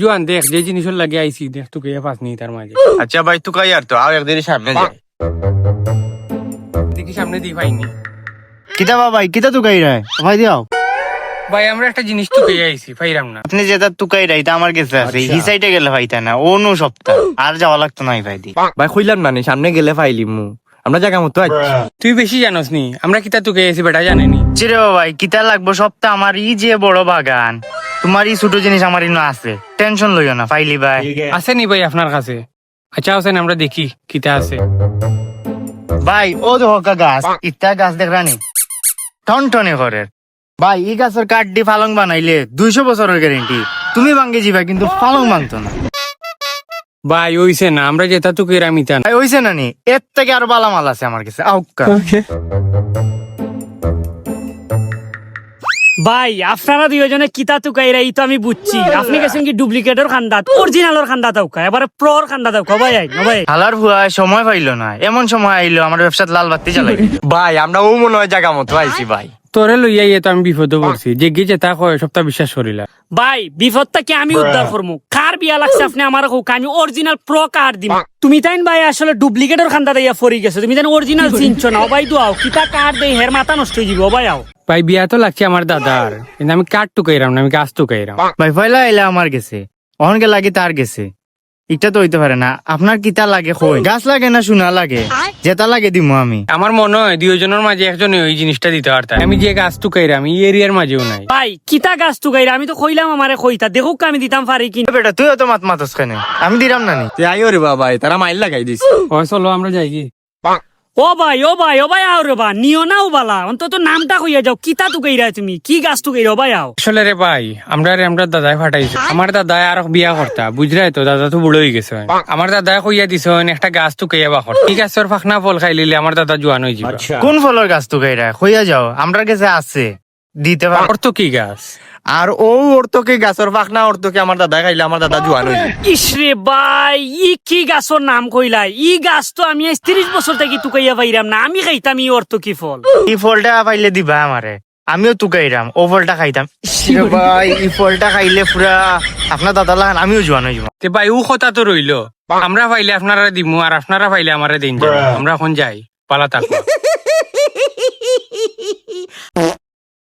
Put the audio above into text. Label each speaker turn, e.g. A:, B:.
A: জোয়ান দেখ যে জিনিসের লাগে আইছি দেখ তোকে পাস নি তার মাঝে।
B: আচ্ছা ভাই তুই কাই আর তো আর একদিন সামনে যাই
A: দেখি সামনে দি পাইনি
C: কিতা বাবাই কিতা তুকাই রায় ভাই দিও
A: ভাই আমরা একটা জিনিস তোকে আইছি পাইরাম না।
C: আপনি যেটা তুকাই রাই তা আমার কাছে আছে। হি সাইডে গেলে ভাইতা না ও নো সপ্তাহ। আর যাওয়া লাগতো নাই ভাই দি।
B: ভাই কইলাম মানে সামনে গেলে ফাইলি মু আমরা জায়গা মতো আছি।
A: তুই বেশি জানোস নি। আমরা কিতা তোকে আইছি বেটা জানেনি
C: চিরে বাবাই কিতা লাগবো সপ্তাহ আমার ই যে বড় বাগান। তোমার ই ছোট জিনিস আমার ইনো আছে। টেনশন লইও না ফাইলি ভাই।
A: আছে। নি ভাই আপনার কাছে? আচ্ছা হোসেন আমরা দেখি কিতা আছে।
C: ভাই ও দেখো গাছ ইত্যা গাছ দেখ রানি টন টনে করে ভাই এই গাছের কাঠ দিয়ে ফালং বানাইলে দুইশো বছরের গ্যারেন্টি তুমি ভাঙ্গে যাবা কিন্তু পালং ভাঙতো না।
A: ভাই ওইছে না আমরা যেটা তোকে রামিতা না।
C: ভাই হইছে না নি? এর থেকে আরও বালা মাল আছে আমার কাছে। আউকা।
D: ভাই আপনারা দুইজনে কিতা তুকাইরা এই তো আমি বুঝছি। আপনি গেছেন কি ডুপ্লিকেটর খান্দাত অরিজিনালর খান্দাত উকা এবারে প্রর খান্দাত উকা ভাই আই না ভাই।
C: হালার ভুয়া সময় পাইলো না। এমন সময় আইলো আমার ব্যবসাত লাল বাতি জ্বালাই
B: ভাই আমরা ও মনে হয় জায়গা মতো আইছি ভাই।
A: তোরে লইয়া ইয়ে তো আমি বিপদে পড়ছি। যে গিয়ে যেটা কয় সপ্তাহ বিশ্বাস করিলা।
D: ভাই বিপদটা কি আমি উদ্ধার করব কার বিয়া লাগছে আপনি আমার হোক আমি অরিজিনাল প্রো কার দিম। তুমি তাইন ভাই আসলে ডুপ্লিকেটর খান্দা দিয়া ফরি গেছো। তুমি তাই অরিজিনাল চিনছো না। ভাই দুয়াও কিতা কার দেই হের মাথা নষ্ট হয়ে যাবে। ভাই আও।
A: ভাই বিয়া তো লাগছে আমার দাদার। কিন্তু আমি কাঠ টুকাইরাম না আমি গাছ টুকাইরাম।
C: ভাই পয়লা আইলা আমার গেছে। অহনকে লাগে তার গেছে। এটা তো হইতে পারে না। আপনার কিতা লাগে? কই? গাছ লাগে না সোনা লাগে? যেটা লাগে দিব আমি।
A: আমার মনে হয় দুইজনের মাঝে একজনে ওই জিনিসটা দিতে পারতাম আমি যে গাছ টুকাইরা আমি এরিয়ার মাঝেও নাই।
D: ভাই কিতা গাছ টুকাইরা আমি তো কইলাম আমারে কইতা দেখুক আমি দিতাম পারি কি
C: বেটা তুই তো মাত মাতস কেন। আমি দিলাম না নি।
B: তুই আইও রে বাবাই তারা মাইল লাগাই দিছি
A: ও চলো আমরা যাই কি?
D: ও ভাই ও ভাই ও ভাই আও রে বা নিও নাও বালা। অন্তত নামটা কইয়া যাও কিতা তুকাইরা তুমি? কি গাছ তুকাইরা কইরা ভাই আও?
A: আসলে রে ভাই আমরা রে আমরা দাদাই ফাটাইছি। আমার দাদাই আর বিয়া করতা বুঝলাই তো দাদা তো বুড়ো হয়ে গেছে। আমার দাদাই কইয়া দিছ একটা গাছ টুকাইয়া বা বাখর ঠিক আছে ফাখনা ফল খাই লিলে আমার দাদা জোয়ান হয়ে যাবে।
C: কোন ফলের গাছ তো কইরা কইয়া যাও আমরা কাছে আছে। দিতে পার।
A: তো কি গাছ?
B: আর ও ওর তোকে গাছের পাখনা ওর তোকে আমার দাদা খাইলে আমার দাদা জোয়ান হয়ে
D: ইসরে ভাই ই কি গাছর নাম কইলাই? ই গাছ তো আমি আজ তিরিশ বছর থেকে তুকাইয়া পাইরাম না। আমি খাইতাম ই অর্থ কি ফল?
C: এই ফলটা পাইলে দিবা আমারে। আমিও তুকাইরাম ও ফলটা খাইতাম। ইসরে ভাই। এই ফলটা খাইলে পুরা আপনার দাদা লাগান আমিও জোয়ান হয়ে যাব
A: তে ভাই ও কথা তো রইল। আমরা পাইলে আপনারা দিমু আর আপনারা পাইলে আমারে দিন। আমরা এখন যাই পালা থাকব